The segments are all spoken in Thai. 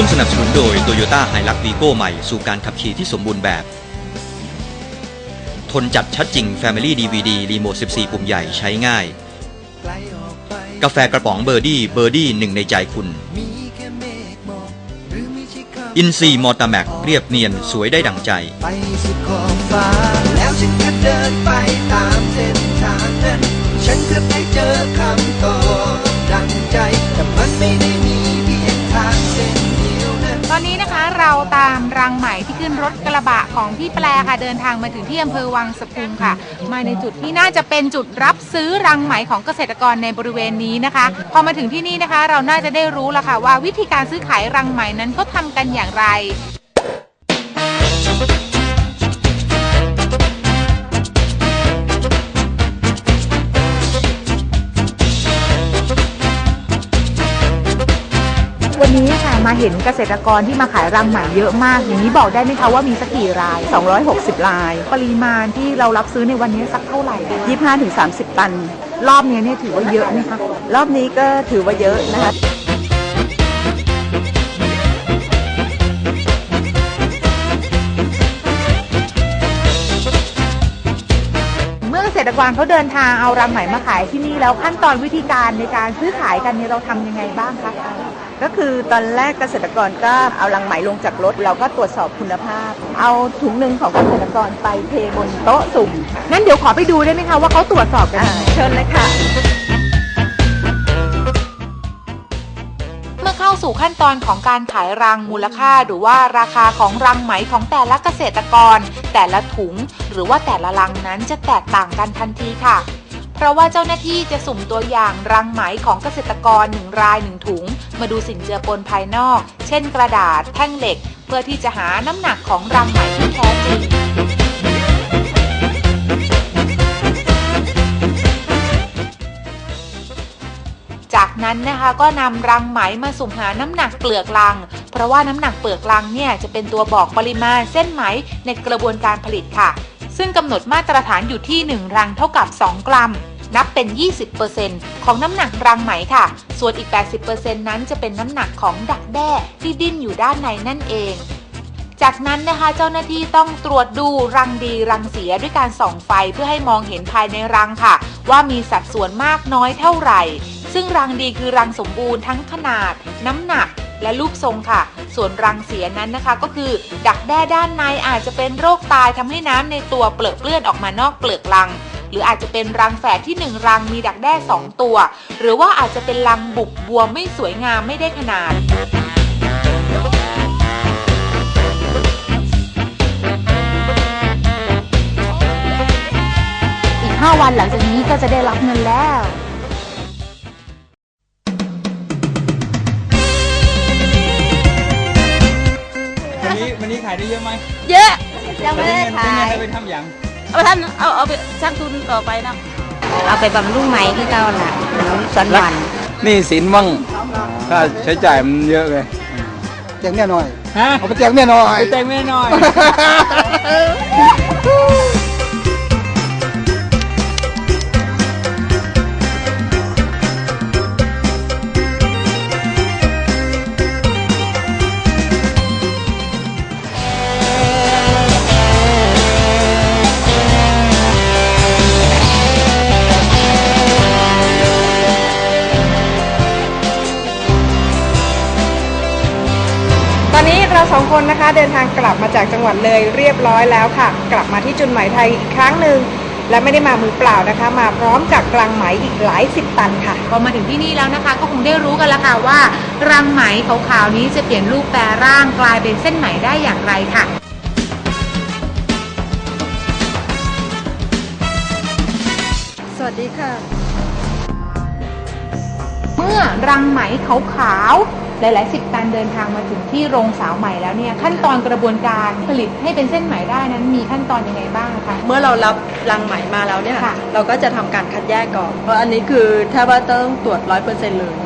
ร่วมสนับสนุนโดย Toyota h i l u x v i g o ใหม่สู่การขับขี่ที่สมบูรณ์แบบ ทนจัดชัดจริง Family DVD รีโมท 14 ปุ่มใหญ่ใช้ง่าย กาแฟกระป๋องเบอร์ดี้เบอร์ดี้หนึ่งในใจคุณ อินซีมอตาแมกเรียบเนียนสวยได้ดั่งใจ ไปสุดขอบฟ้าแล้วฉันก็เดินไปตามเส้นทางนั้น ฉันก็ได้เจอคำตอบดังใจ แต่มันไม่ได้มีเพียงทาง เราตามรังไหมที่ขึ้นรถกระบะของพี่แปลค่ะเดินทางมาถึงที่อำเภอวังสะพุงค่ะ มาในจุดที่น่าจะเป็นจุดรับซื้อรังไหมของเกษตรกรในบริเวณนี้นะคะ พอมาถึงที่นี่นะคะ เราน่าจะได้รู้แล้วค่ะว่าวิธีการซื้อขายรังไหมนั้นเขาทำกันอย่างไร วันนี้ค่ะมาเห็นเกษตรกรที่มาขายรังไหมเยอะมากอย่างนี้บอกได้ไหมคะว่ามีสักกี่ราย 260ลาย ปริมาณที่เรารับซื้อในวันนี้สักเท่าไหร่ 25-30 ตัน รอบนี้เนี่ยถือว่าเยอะไหมคะรอบนี้ก็ถือว่าเยอะนะคะเมื่อเกษตรกรเขาเดินทางเอารังไหมมาขายที่นี่แล้วขั้นตอนวิธีการในการซื้อขายกันเนี่ยเราทำยังไงบ้างคะ ก็คือตอนแรกเกษตรกรก็เอาลังไหมลงจากรถ เราก็ตรวจสอบคุณภาพ เอาถุงหนึ่งของเกษตรกรไปเทบนโต๊ะสุ่มงั้นเดี๋ยวขอไปดูได้ไหมคะว่าเขาตรวจสอบกันอ่าเชิญเลยค่ะ เมื่อเข้าสู่ขั้นตอนของการขายรังมูลค่า หรือว่าราคาของรังไหมของแต่ละเกษตรกร แต่ละถุง หรือว่าแต่ละรังนั้นจะแตกต่างกันทันทีค่ะ เพราะว่าเจ้าหน้าที่จะสุ่มตัวอย่างรังไหมของเกษตรกรหนึ่งรายหนึ่งถุง มาดูสิ่งเจือปนภายนอก เช่นกระดาษแท่งเหล็ก เพื่อที่จะหาน้ำหนักของรังไหมที่แท้จริงจากนั้นนะคะก็นำรังไหมมาสุ่มหาน้ำหนักเปลือกรัง เพราะว่าน้ำหนักเปลือกรังเนี่ยจะเป็นตัวบอกปริมาณเส้นไหมในกระบวนการผลิตค่ะ ซึ่งกำหนดมาตรฐานอยู่ที่ 1 รังเท่ากับ 2 กรัม นับเป็น 20%ของน้ำหนักรังไหมค่ะ ส่วนอีก 80%นั้นจะเป็นน้ำหนักของดักแด้ที่ดิ้นอยู่ด้านในนั่นเองจากนั้นนะคะเจ้าหน้าที่ต้องตรวจดูรังดีรังเสียด้วยการส่องไฟเพื่อให้มองเห็นภายในรังค่ะ ว่ามีสัดส่วนมากน้อยเท่าไหร่ ซึ่งรังดีคือรังสมบูรณ์ทั้งขนาด น้ำหนักและรูปทรงค่ะ ส่วนรังเสียนั้นนะคะ ก็คือ ดักแด้ด้านในอาจจะเป็นโรคตายทำให้น้ำในตัวเปลือกเปื้อนออกมานอกเปลือกรัง หรืออาจจะเป็นรังแฝดที่หนึ่งรังมีดักแด้สองตัว หรือว่าอาจจะเป็นรังบุบบวมไม่สวยงามไม่ได้ขนาดอีก5วันหลังจากนี้ก็จะได้รับเงินแล้ว วันนี้วันนี้ขายได้เยอะไหมเยอะยังไม่ได้เงินขายได้ไปทำอย่าง เอาท่านเอาเอาไปสร้างทุนต่อไปนะเอาไปบำรุงไหมที่เก่าล่ะน้ำสวนหวานนี่สินบ้างค่าใช้จ่ายมันเยอะเลยแจกเมียหน่อย ฮะเอาไปแจกเมียหน่อยไปแต่งไม่น้อย อนนี้เราสองคนนะคะเดินทางกลับมาจากจังหวัดเลยเรียบร้อยแล้วค่ะ กลับมาที่จุนไหมไทยอีกครั้งหนึ่งและไม่ได้มามือเปล่านะคะ มาพร้อมกับรังไหมอีกหลายสิบตันค่ะ พอมาถึงที่นี่แล้วนะคะ ก็คงได้รู้กันแล้วค่ะว่า รังไหมขาวๆนี้จะเปลี่ยนรูปแปรร่างกลายเป็นเส้นไหมได้อย่างไรค่ะสวัสดีค่ะ เมื่อรังไหมขาวๆ หลาย ๆ สิบตันเดินทางมาถึงที่โรงสาวไหมแล้วเนี่ยขั้นตอนกระบวนการผลิตให้เป็นเส้นไหมได้นั้นมีขั้นตอนยังไงบ้างนะคะเมื่อเรารับลังไหมมาแล้วเนี่ยค่ะเราก็จะทำการคัดแยกก่อนเพราะอันนี้คือแทบว่าต้องตรวจร้อยเปอร์เซ็นต์เลย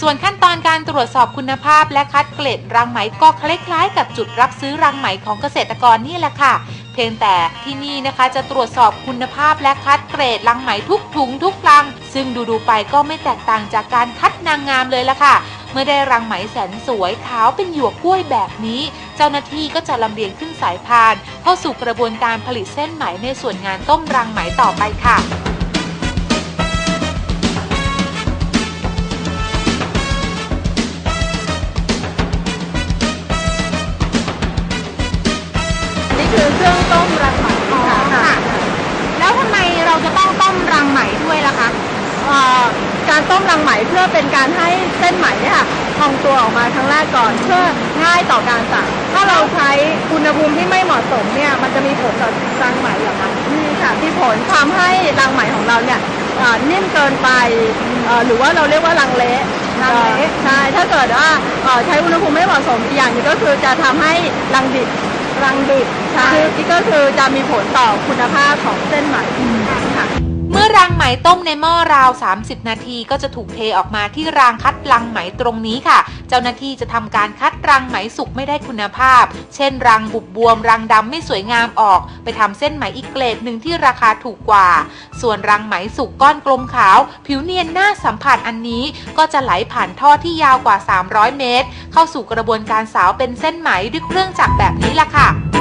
ส่วนขั้นตอนการตรวจสอบคุณภาพและคัดเกล็ดรังไหมก็คล้ายๆ กับจุดรับซื้อรังไหมของเกษตรกรนี่แหละค่ะ เพียงแต่ที่นี่นะคะจะตรวจสอบคุณภาพและคัดเกรดลังไหมทุกถุงทุกลัง ซึ่งดูๆไปก็ไม่แตกต่างจากการคัดนางงามเลยละค่ะ เมื่อได้รังไหมแสนสวยขาวเป็นหยวกกล้วยแบบนี้ เจ้าหน้าที่ก็จะลำเลียงขึ้นสายพาน เข้าสู่กระบวนการผลิตเส้นไหมในส่วนงานต้มรังไหมต่อไปค่ะ เครื่องต้มรังไหมค่ะค่ะ แล้วทำไมเราจะต้องต้มรังไหมด้วยล่ะคะการต้มรังไหมเพื่อเป็นการให้เส้นไหมเนี่ยค่ะพองตัวออกมาครั้งแรกก่อนเพื่อง่ายต่อการตักถ้าเราใช้อุณหภูมิที่ไม่เหมาะสมเนี่ยมันจะมีผลต่อรังไหมเหรอคะมีค่ะมีผลทำให้รังไหมของเราเนี่ยเอ่อนิ่มเกินไปเอ่อหรือว่าเราเรียกว่ารังเละรังเละ ใช่ถ้าเกิดว่าเอ่อใช้อุณหภูมิไม่เหมาะสมอีกอย่างหนึงก็คือจะทำให้รังดิบ รังดิบคือที่ก็คือจะมีผลต่อคุณภาพของเส้นไหมค่ะ เมื่อรังไหมต้มในหม้อราว 30 นาทีก็จะถูกเทออกมาที่รางคัดรังไหมตรงนี้ค่ะ เจ้าหน้าที่จะทำการคัดรังไหมสุกไม่ได้คุณภาพ เช่นรังบุบบวมรังดำไม่สวยงามออก ไปทำเส้นไหมอีกเกรดหนึ่งที่ราคาถูกกว่า ส่วนรังไหมสุกก้อนกลมขาว ผิวเนียนน่าสัมผัสอันนี้ก็จะไหลผ่านท่อที่ยาวกว่า 300 เมตร เข้าสู่กระบวนการสาวเป็นเส้นไหมด้วยเครื่องจักรแบบนี้ล่ะค่ะ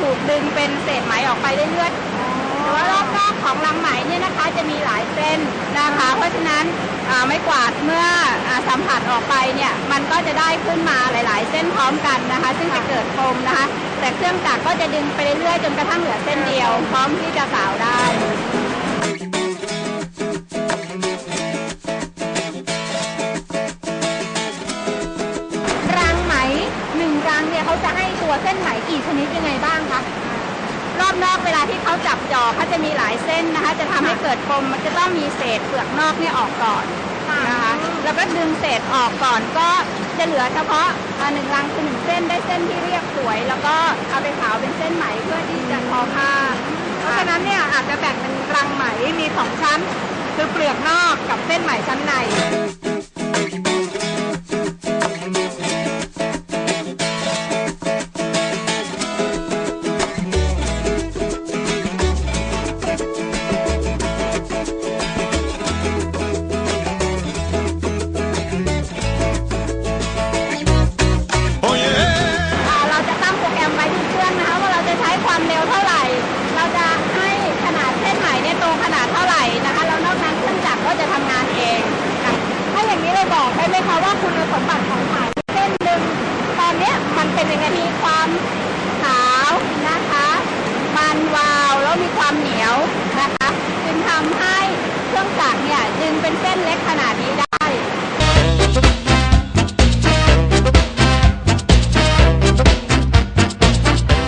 ถูกดึงเป็นเศษไหมออกไปเรื่อยๆแต่ว่ารอบนอกของรังไหมเนี่ยนะคะจะมีหลายเส้นนะคะ เพราะฉะนั้นอ่าไม้กวาดเมื่ออ่าสัมผัสออกไปเนี่ยมันก็จะได้ขึ้นมาหลาย ๆ เส้นพร้อมกันนะคะ ซึ่งจะเกิดโฟมนะคะ แต่เครื่องจักรก็จะดึงไปเรื่อยๆจนกระทั่งเหลือเส้นเดียว พร้อมที่จะสาวได้ ตัวเส้นไหมกี่ชนิดยังไงบ้างคะรอบนอกเวลาที่เขาจับจ่อเขาจะมีหลายเส้นนะคะ จะทำให้เกิดปมมันจะต้องมีเศษเปลือกนอกเนี่ยออกก่อนนะคะแล้วก็ดึงเศษออกก่อนก็จะเหลือเฉพาะอ่าหนึ่งรังคือหนึ่งเส้นได้เส้นที่เรียบสวย แล้วก็เอาไปขาวเป็นเส้นไหมเพื่อที่จะทอผ้าเพราะฉะนั้นเนี่ยอาจจะแบ่งเป็นรังไหมมีสองชั้น คือเปลือกนอกกับเส้นไหมชั้นใน เนี่ยดึงเป็นเส้นเล็กขนาดนี้ได้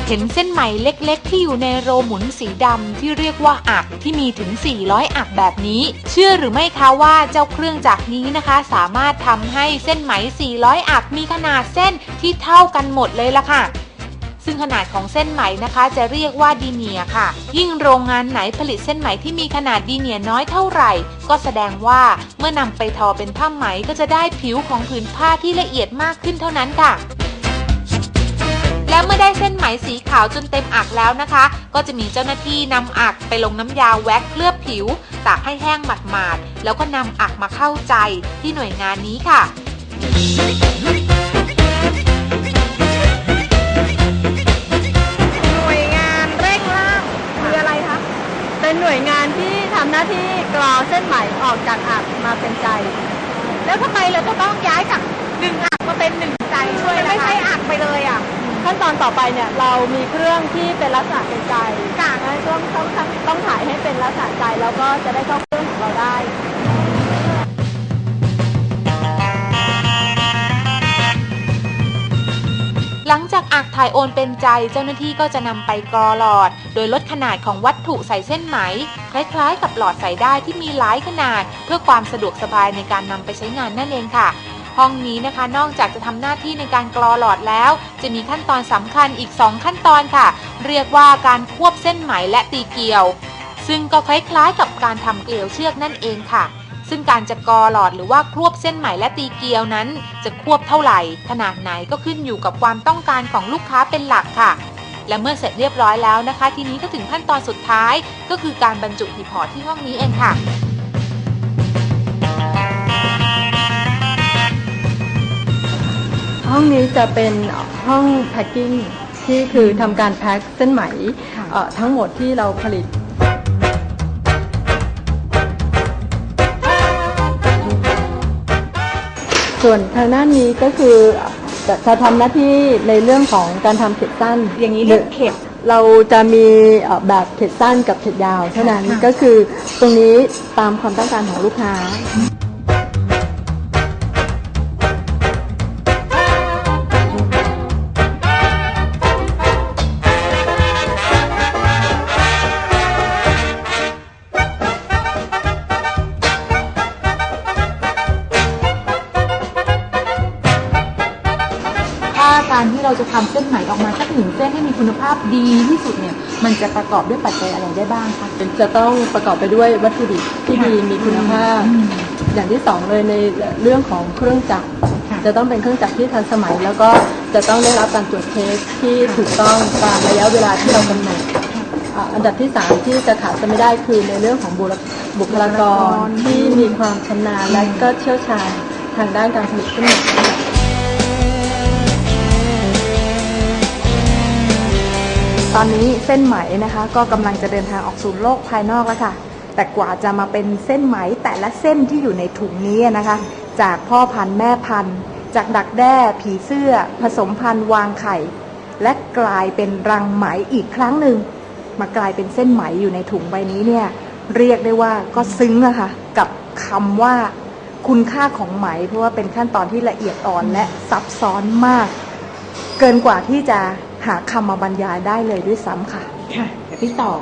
เห็นเส้นไหมเล็กๆ ที่อยู่ในโรหมุนสีดำที่เรียกว่าอักที่มีถึง 400 อักแบบนี้ เชื่อหรือไม่คะว่าเจ้าเครื่องจักรนี้นะคะ สามารถทำให้เส้นไหม 400 อักมีขนาดเส้นที่เท่ากันหมดเลยละค่ะ ซึ่งขนาดของเส้นไหมนะคะจะเรียกว่าดีเนียค่ะ ยิ่งโรงงานไหนผลิตเส้นไหมที่มีขนาดดีเนียน้อยเท่าไหร่ ก็แสดงว่าเมื่อนำไปทอเป็นผ้าไหมก็จะได้ผิวของผืนผ้าที่ละเอียดมากขึ้นเท่านั้นค่ะและเมื่อได้เส้นไหมสีขาวจนเต็มอักแล้วนะคะ ก็จะมีเจ้าหน้าที่นำอักไปลงน้ำยาแว็กเคลือบผิว ตากให้แห้งหมาดๆแล้วก็นำอักมาเข้าใจที่หน่วยงานนี้ค่ะ ออกจากอักมาเป็นใจ แล้วทำไมเราจะต้องย้ายจากหนึ่งอักมาเป็นหนึ่งใจด้วยไม่ใช่อักไปเลยอะ ขั้นตอนต่อไปเนี่ยเรามีเครื่องที่เป็นลักษณะเป็นใจค่ะต้องต้องต้องต้องถ่ายให้เป็นลักษณะใจแล้วก็จะได้เข้าเครื่องของเราได้ หลังจากอักถ่ายโอนเป็นใจเจ้าหน้าที่ก็จะนำไปกรอหลอด โดยลดขนาดของวัตถุใส่เส้นไหม คล้ายๆ กับหลอดใส่ได้ที่มีหลายขนาด เพื่อความสะดวกสบายในการนำไปใช้งานนั่นเองค่ะห้องนี้นะคะนอกจากจะทำหน้าที่ในการกรอหลอดแล้ว จะมีขั้นตอนสำคัญอีก 2 ขั้นตอนค่ะ เรียกว่าการควบเส้นไหมและตีเกลียว ซึ่งก็คล้ายๆกับการทำเกลียวเชือกนั่นเองค่ะ ซึ่งการจะกอหลอดหรือว่าควบเส้นไหมและตีเกียวนั้น จะควบเท่าไหร่ ขนาดไหนก็ขึ้นอยู่กับความต้องการของลูกค้าเป็นหลักค่ะ และเมื่อเสร็จเรียบร้อยแล้วนะคะ ทีนี้ก็ถึงขั้นตอนสุดท้าย ก็คือการบรรจุหีบห่อที่ห้องนี้เองค่ะห้องนี้จะเป็นห้องแพ็คกิ้งที่คือทำการแพ็คเส้นไหมทั้งหมดที่เราผลิต ส่วนทางด้านนี้ก็คือจะจะทำหน้าที่ในเรื่องของการทำเข็ดสั้น อย่างนี้เรียกเข็ดเราจะมีเอ่อแบบเข็ดสั้นกับเข็ดยาวเท่านั้นก็คือตรงนี้ตามความต้องการของลูกค้าถ้า จะทำเส้นไหมออกมาสักหนึ่งเส้นให้มีคุณภาพดีที่สุดเนี่ย มันจะประกอบด้วยปัจจัยอะไรได้บ้างคะจะต้องประกอบไปด้วยวัตถุดิบที่ดีมีคุณภาพ อย่างที่สองเลยในเรื่องของเครื่องจักรค่ะจะต้องเป็นเครื่องจักรที่ทันสมัย แล้วก็จะต้องได้รับการตรวจเทสที่ถูกต้องตามระยะเวลาที่เรากำหนดอ่าอันดับที่สามที่จะขาดจะไม่ได้คือในเรื่องของบุรบุคลากรที่มีความชำนาญและก็เชี่ยวชาญทางด้านการผลิตเครื่อ ตอนนี้เส้นไหมนะคะ ก็กำลังจะเดินทางออกสู่โลกภายนอกแล้วค่ะ แต่กว่าจะมาเป็นเส้นไหมแต่ละเส้นที่อยู่ในถุงนี้นะคะ จากพ่อพันธุ์แม่พันธุ์ จากดักแด้ผีเสื้อ ผสมพันธุ์วางไข่ และกลายเป็นรังไหมอีกครั้งหนึ่งมากลายเป็นเส้นไหมอยู่ในถุงใบนี้เนี่ยเรียกได้ว่าก็ซึ้งอะคะกับคำว่าคุณค่าของไหม เพราะว่าเป็นขั้นตอนที่ละเอียดอ่อนและซับซ้อนมาก เกินกว่าที่จะ หาคำมาบรรยายได้เลยด้วยซ้ำค่ะ ค่ะแต่พี่ต่อ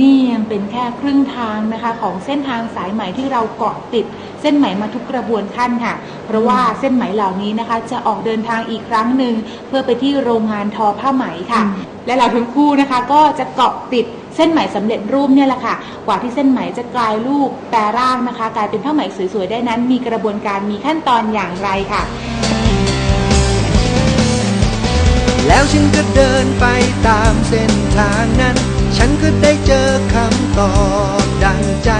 นี่ยังเป็นแค่ครึ่งทางนะคะ ของเส้นทางสายไหมที่เราเกาะติด เส้นไหมมาทุกกระบวนขั้นค่ะ เพราะว่าเส้นไหมเหล่านี้นะคะ จะออกเดินทางอีกครั้งหนึ่งเพื่อไปที่โรงงานทอผ้าไหมค่ะ และเราทั้งคู่นะคะ ก็จะเกาะติดเส้นไหมสำเร็จรูปเนี่ยแหละค่ะ กว่าที่เส้นไหมจะกลายรูปแปรร่างนะคะ กลายเป็นผ้าไหมสวยๆได้นั้น มีกระบวนการมีขั้นตอนอย่างไรค่ะ แล้วฉันก็เดินไปตามเส้นทางนั้น ฉันก็ได้เจอคำตอบดังใจ